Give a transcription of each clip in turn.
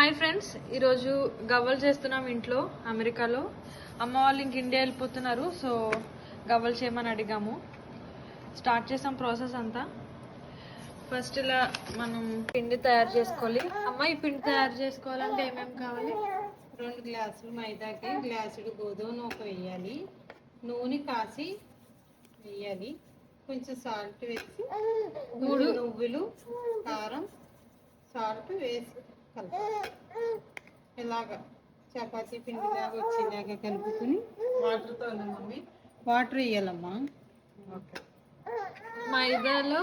Hi friends ఈరోజు గవ్వలు చేస్తున్నాం ఇంట్లో అమెరికాలో. అమ్మ వాళ్ళు ఇంక ఇండియా వెళ్ళిపోతున్నారు సో గవ్వలు చేయమని అడిగాము. స్టార్ట్ చేసాం ప్రాసెస్ అంతా. ఫస్ట్ ఇలా మనం పిండి తయారు చేసుకోవాలి. అమ్మ ఈ పిండి తయారు చేసుకోవాలంటే ఏమేమి కావాలి? రెండు గ్లాసులు మైదాకి గ్లాసుడు గోధుమ నూక వేయాలి. నూనె కాసి వేయాలి. కొంచెం సాల్ట్ వేసి మూడు నువ్వులు కారం సాల్ట్ వేసి కలపాలి ఇలాగా చపాతీ పిండిలాగా వచ్చేలాగా కలుపుకుని వాటర్తో మమ్మీ? వాటర్ వేయాలమ్మా ఓకే. మైదాలో?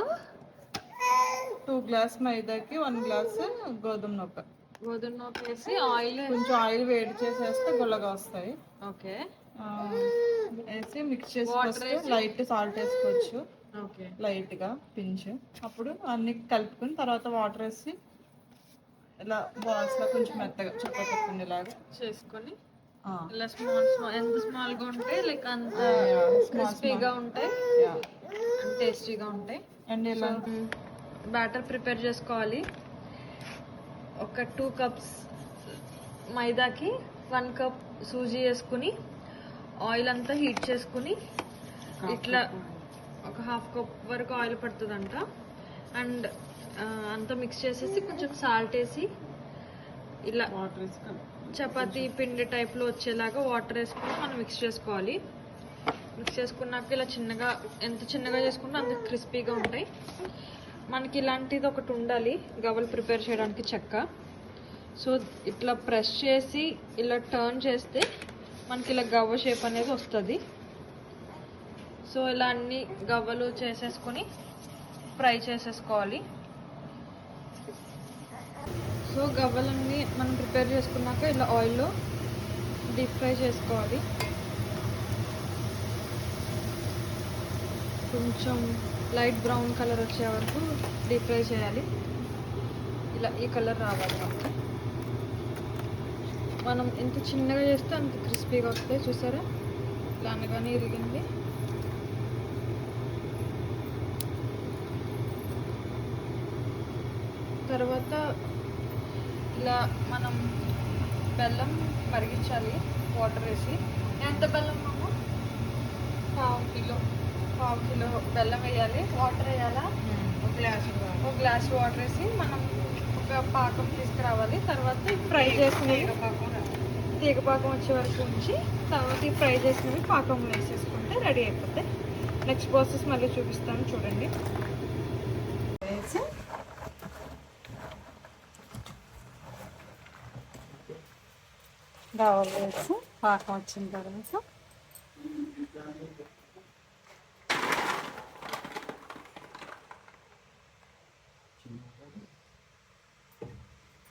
టూ గ్లాస్ మైదాకి వన్ గ్లాస్ గోధుమ నూక. గోధుమ నూక వేసి ఆయిల్ కొంచెం ఆయిల్ వేడి చేసేస్తే గుల్లగా వస్తాయి. ఓకే. వేసి మిక్స్ చేసి? లైట్ సాల్ట్ వేసుకోవచ్చు. ఓకే. లైట్గా పించ్. అప్పుడు అన్ని కలుపుకుని తర్వాత వాటర్ వేసి ఇలా బాల్స్ లా కొంచెం మెత్తగా చపాతీ పిండిలాగా చేసుకొని ఇలా స్మాల్ స్మాల్ ఎంత స్మాల్గా ఉంటే లైక్ అంత క్రిస్పీగా ఉంటాయి. టేస్టీగా ఉంటాయి. అండ్ ఇలా బ్యాటర్ ప్రిపేర్ చేసుకోవాలి. ఒక టూ కప్స్ మైదాకి వన్ కప్ సూజీ వేసుకుని ఆయిల్ అంతా హీట్ చేసుకుని ఇట్లా ఒక హాఫ్ కప్ వరకు ఆయిల్ పడుతుందంట. అండ్ అంతా మిక్స్ చేసేసి కొంచెం సాల్ట్ వేసి ఇలా చపాతీ పిండి టైప్లో వచ్చేలాగా వాటర్ వేసుకుని మనం మిక్స్ చేసుకోవాలి. మిక్స్ చేసుకున్నాక ఇలా చిన్నగా ఎంత చిన్నగా చేసుకుంటే అంత క్రిస్పీగా ఉంటాయి. మనకి ఇలాంటిది ఒకటి ఉండాలి గవ్వలు ప్రిపేర్ చేయడానికి చెక్క. సో ఇట్లా ప్రెస్ చేసి ఇలా టర్న్ చేస్తే మనకి ఇలా గవ్వ షేప్ అనేది వస్తుంది. సో ఇలా అన్ని గవ్వలు చేసేసుకొని ఫ్రై చేసేసుకోవాలి. సో గవ్వలన్నీ మనం ప్రిపేర్ చేసుకున్నాక ఇలా ఆయిల్లో డీప్ ఫ్రై చేసుకోవాలి. కొంచెం లైట్ బ్రౌన్ కలర్ వచ్చే వరకు డీప్ ఫ్రై చేయాలి. ఇలా ఈ కలర్ రావాలి. మనం ఎంత చిన్నగా చేస్తే అంత క్రిస్పీగా వస్తాయి. చూసారా? ఇలా అనగానే ఇరిగింది. తర్వాత ఇలా మనం బెల్లం మరిగించాలి వాటర్ వేసి. ఎంత బెల్లం మామ? పావు కిలో. పావు కిలో బెల్లం వేయాలి. వాటర్ వేయాలా? ఒక గ్లాస్ ఒక గ్లాస్ వాటర్ వేసి మనం ఒక పాకం తీసుకురావాలి. తర్వాత ఫ్రై చేసుకునేవి తీగ పాకం వచ్చే వరకు ఉంచి తర్వాత ఈ ఫ్రై చేసినవి పాకంలో వేసేసుకుంటే రెడీ అయిపోతాయి. నెక్స్ట్ ప్రాసెస్ మళ్ళీ చూపిస్తాను చూడండి. వేసి రవ్వలు వేసి పాకం వచ్చిన తర్వాత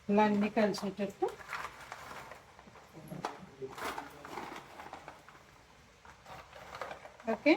ఇలా అన్నీ కలిసేటట్టు ఓకే